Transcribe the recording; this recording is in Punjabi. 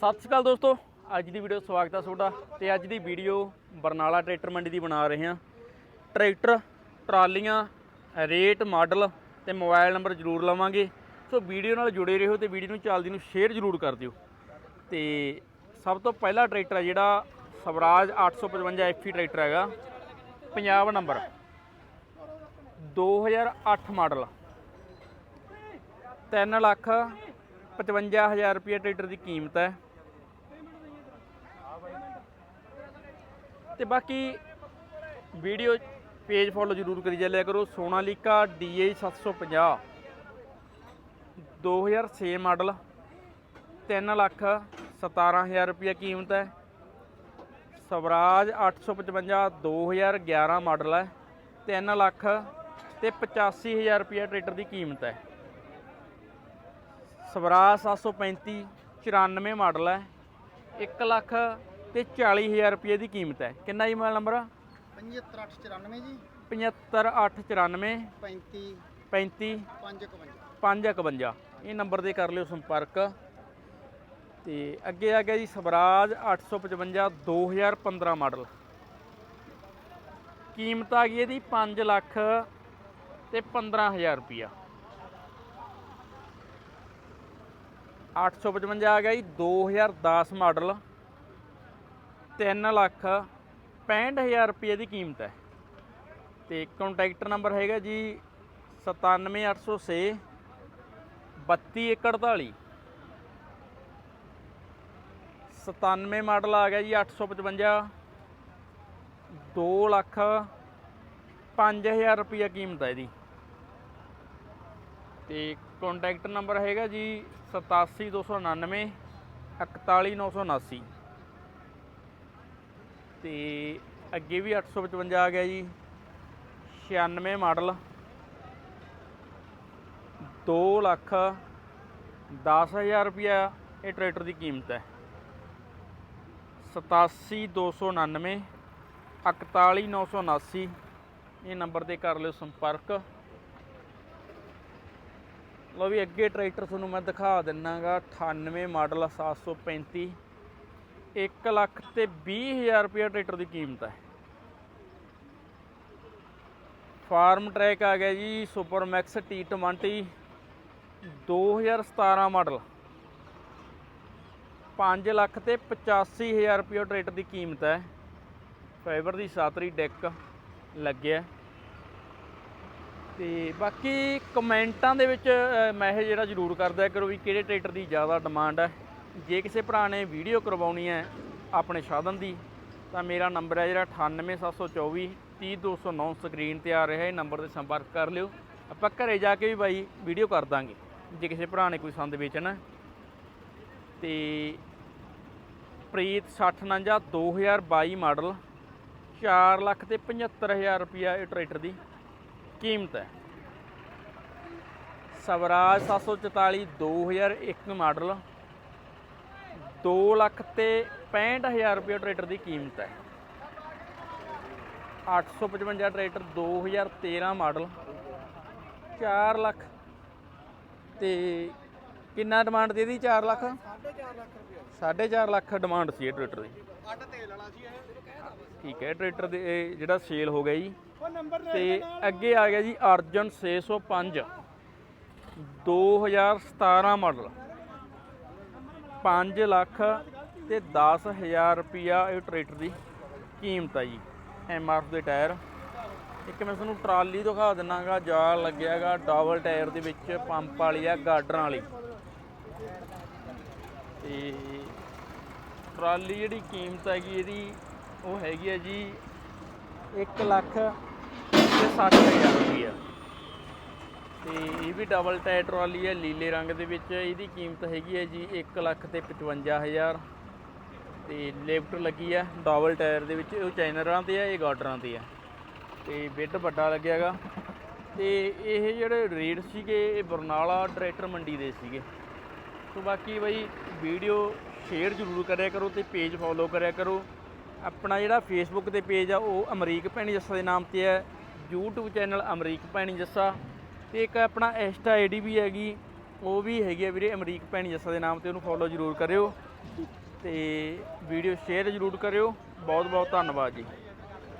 ਸਤਿ ਸ਼੍ਰੀ ਅਕਾਲ ਦੋਸਤੋ, ਅੱਜ ਦੀ ਵੀਡੀਓ ਸਵਾਗਤ ਹੈ ਤੁਹਾਡਾ ਤੇ ਅੱਜ ਦੀ ਵੀਡੀਓ ਬਰਨਾਲਾ ਟਰੈਕਟਰ ਮੰਡੀ ਦੀ ਬਣਾ ਰਹੇ ਹਾਂ। ਟਰੈਕਟਰ, ਟਰਾਲੀਆਂ, ਰੇਟ, ਮਾਡਲ ਤੇ ਮੋਬਾਈਲ ਨੰਬਰ ਜ਼ਰੂਰ ਲਵਾਂਗੇ। ਸੋ ਵੀਡੀਓ ਨਾਲ ਜੁੜੇ ਰਹੋ ਤੇ ਵੀਡੀਓ ਨੂੰ ਚੱਲਦੀ ਨੂੰ ਸ਼ੇਅਰ ਜ਼ਰੂਰ ਕਰ ਦਿਓ। ਤੇ ਸਭ ਤੋਂ ਪਹਿਲਾ ਟਰੈਕਟਰ ਹੈ ਜਿਹੜਾ ਸਵਰਾਜ 855 ਐਫੀ ਟਰੈਕਟਰ ਹੈਗਾ ਪੰਜਾਬ ਨੰਬਰ। 2008 ਮਾਡਲ। 3 ਲੱਖ 55000 ਰੁਪਏ ਟਰੈਕਟਰ ਦੀ ਕੀਮਤ ਹੈ। ਤੇ ਬਾਕੀ ਵੀਡੀਓ ਪੇਜ ਫੋਲੋ ਜ਼ਰੂਰ ਕਰੀ ਚੱਲਿਆ ਕਰੋ। Sonalika DA 750 2006 model. 3 ਲੱਖ 17000 ਰੁਪਏ ਕੀਮਤ ਹੈ। ਸਵਰਾਜ 855 2011 ਮਾਡਲ ਹੈ। 3 ਲੱਖ ਤੇ 85000 ਰੁਪਏ ਟਰੈਕਟਰ ਦੀ ਕੀਮਤ ਹੈ। ਸਵਰਾਜ 735 94 ਮਾਡਲ ਹੈ। 1 ਲੱਖ ਤੇ 40000 ਰੁਪਏ ਦੀ ਕੀਮਤ ਹੈ। ਕਿੰਨਾ ਜੀ ਮੋਬਾਈਲ ਨੰਬਰ 75894 ਜੀ। 75894 35 35 551 551 ਇਹ ਨੰਬਰ ਤੇ ਕਰ ਲਿਓ ਸੰਪਰਕ। ਤੇ ਅੱਗੇ ਆ ਗਿਆ ਜੀ ਸਵਰਾਜ 855 2015 ਮਾਡਲ। ਕੀਮਤ ਆ ਗਈ ਇਹਦੀ 5 ਲੱਖ ਤੇ 15000 ਰੁਪਿਆ 855 ਆ ਗਿਆ ਜੀ 2010 ਮਾਡਲ। 3 ਲੱਖ 65000 ਰੁਪਏ ਦੀ ਕੀਮਤ ਹੈ। ਤੇ ਕੰਟੈਕਟ ਨੰਬਰ ਹੈਗਾ ਜੀ 97806 3248 97 ਮਾਡਲ ਆ ਗਿਆ ਜੀ 855 2 ਲੱਖ 5000 ਰੁਪਏ ਕੀਮਤ ਹੈ ਇਹਦੀ। ਤੇ ਕੰਟੈਕਟ ਨੰਬਰ ਹੈਗਾ ਜੀ 87299 41979 ਤੇ ਅੱਗੇ ਵੀ 855 ਆ ਗਿਆ ਜੀ। 96 ਮਾਡਲ। 2 ਲੱਖ 10000 ਰੁਪਇਆ ਇਹ ਟਰੈਕਟਰ ਦੀ ਕੀਮਤ ਹੈ। 87299 41979 ਇਹ ਨੰਬਰ ਤੇ ਕਰ ਲਿਓ ਸੰਪਰਕ। ਲਓ ਵੀ ਅੱਗੇ ਟਰੈਕਟਰ ਤੁਹਾਨੂੰ ਮੈਂ ਦਿਖਾ ਦਿੰਨਾਗਾ। 98 ਮਾਡਲ 735 1 ਲੱਖ ਤੇ 20000 ਰੁਪਏ ਟਰੈਕਟਰ ਦੀ ਕੀਮਤ ਹੈ। ਫਾਰਮ ਟਰੈਕ ਆ ਗਿਆ ਜੀ super Max T20 2017 model. 5 lakh ਤੇ 85000 ਰੁਪਏ ਟਰੈਕਟਰ ਦੀ ਕੀਮਤ ਹੈ। ਫਾਈਬਰ ਦੀ ਸਾਤਰੀ ਡੈਕ ਲੱਗਿਆ। ਤੇ ਬਾਕੀ ਕਮੈਂਟਾਂ ਦੇ ਵਿੱਚ ਅ, ਜਿਹੜਾ ਜ਼ਰੂਰ ਕਰਦਾ ਕਰੋ ਵੀ ਕਿਹੜੇ ਟਰੈਕਟਰ ਦੀ ਜ਼ਿਆਦਾ ਡਿਮਾਂਡ ਹੈ। ਜੇ ਕਿਸੇ ਭਰਾ ਨੇ ਵੀਡੀਓ ਕਰਵਾਉਣੀ ਹੈ ਆਪਣੇ ਸਾਧਨ ਦੀ, ਤਾਂ ਮੇਰਾ ਨੰਬਰ ਹੈ ਜਿਹੜਾ 98724 30209 ਸਕਰੀਨ ਤੇ ਆ ਰਿਹਾ ਇਹ ਨੰਬਰ ਤੇ ਸੰਪਰਕ ਕਰ ਲਿਓ। ਆਪਾਂ ਘਰੇ ਜਾ ਕੇ ਵੀ ਬਾਈ ਵੀਡੀਓ ਕਰ ਦਾਂਗੇ, ਜੇ ਕਿਸੇ ਭਰਾ ਨੇ ਕੋਈ ਸੰਦ ਵੇਚਣਾ। ਤੇ ਪ੍ਰੀਤ 6049 2022 ਮਾਡਲ 4 ਲੱਖ ਤੇ 75000 ਰੁਪਿਆ ਇਹ ਟਰੈਕਟਰ ਦੀ ਕੀਮਤ ਹੈ। ਸਵਰਾਜ 744 2001 ਮਾਡਲ 2 ਲੱਖ ਤੇ 65000 ਰੁਪਏ ਟਰੈਕਟਰ ਦੀ ਕੀਮਤ ਹੈ। 855 ਟਰੈਕਟਰ 2013 ਮਾਡਲ। 4 ਲੱਖ ਤੇ ਕਿੰਨਾ ਡਿਮਾਂਡ ਦੀ ਇਹਦੀ 4 ਲੱਖ? 4.5 ਲੱਖ ਰੁਪਏ। 4.5 ਲੱਖ ਡਿਮਾਂਡ ਸੀ ਇਹ ਟਰੈਕਟਰ ਦੀ। ਅੱਡ ਤੇਲ ਵਾਲਾ ਸੀ ਇਹ ਠੀਕ ਹੈ ਟਰੈਕਟਰ ਦੇ ਜਿਹੜਾ ਸੇਲ ਹੋ ਗਿਆ ਜੀ। ਉਹ ਤੇ ਅੱਗੇ ਆ ਗਿਆ ਜੀ ਅਰਜਨ 605 2017 ਮਾਡਲ। 5 ਲੱਖ ਤੇ 10000 ਰੁਪਿਆ ਇਹ ਟਰੈਕਟਰ ਦੀ ਕੀਮਤ ਹੈ ਜੀ ਐਮ ਆਰ ਦੇ ਟਾਇਰ। ਇੱਕ ਮੈਂ ਤੁਹਾਨੂੰ ਟਰਾਲੀ ਦਿਖਾ ਦਿੰਨਾਗਾ, ਜਾਲ ਲੱਗਿਆਗਾ ਡਬਲ ਟਾਇਰ ਦੇ ਵਿੱਚ ਪੰਪ ਵਾਲੀ ਆ ਗਾਰਡਰਾਂ ਵਾਲੀ। ਤੇ ਟਰਾਲੀ ਜਿਹੜੀ ਕੀਮਤ ਹੈਗੀ ਇਹਦੀ, ਉਹ ਹੈਗੀ ਹੈ ਜੀ 1 ਲੱਖ ਤੇ 60000 ਰੁਪਈਆ ਤੇ ਇਹ ਵੀ ਡਬਲ ਟਾਇਰ ਟਰਾਲੀ ਹੈ, ਲੀਲੇ ਰੰਗ ਦੇ ਵਿੱਚ। ਇਹਦੀ ਕੀਮਤ ਹੈਗੀ ਹੈ ਜੀ 1 ਲੱਖ ਤੇ 55000 ਤੇ ਲਿਫਟ ਲੱਗੀ ਹੈ ਡਬਲ ਟਾਇਰ ਦੇ ਵਿੱਚ। ਉਹ ਚੈਨਰਾਂ ਤੇ ਹੈ, ਇਹ ਗਾਰਡਰਾਂ ਤੇ ਹੈ। ਤੇ ਬਿੱਟ ਵੱਡਾ ਲੱਗਿਆਗਾ ਤੇ ਇਹ ਜਿਹੜੇ ਰੇਟ ਸੀਗੇ, ਇਹ ਬਰਨਾਲਾ ਟਰੈਕਟਰ ਮੰਡੀ ਦੇ ਸੀਗੇ। ਸੋ ਬਾਕੀ ਬਈ ਵੀਡੀਓ ਸ਼ੇਅਰ ਜ਼ਰੂਰ ਕਰਿਆ ਕਰੋ ਤੇ ਪੇਜ ਫੋਲੋ ਕਰਿਆ ਕਰੋ। ਆਪਣਾ ਜਿਹੜਾ ਫੇਸਬੁੱਕ ਤੇ ਪੇਜ ਆ, ਉਹ ਅਮਰੀਕ ਭੈਣੀ ਜੱਸਾ ਦੇ ਨਾਮ ਤੇ ਹੈ। YouTube channel Amrik Bhaini Jassa. ਤੇ ਇੱਕ ਆਪਣਾ ਇੰਸਟਾ ਆਈਡੀ ਵੀ ਹੈਗੀ, ਉਹ ਵੀ ਹੈਗੀ ਆ ਵੀਰੇ ਅਮਰੀਕ ਭੈਣੀ ਜੱਸਾ ਦੇ ਨਾਮ ਤੇ, ਉਹਨੂੰ ਫੋਲੋ ਜ਼ਰੂਰ ਕਰਿਓ ਤੇ ਵੀਡੀਓ ਸ਼ੇਅਰ ਜ਼ਰੂਰ ਕਰਿਓ। ਬਹੁਤ ਬਹੁਤ ਧੰਨਵਾਦ ਜੀ।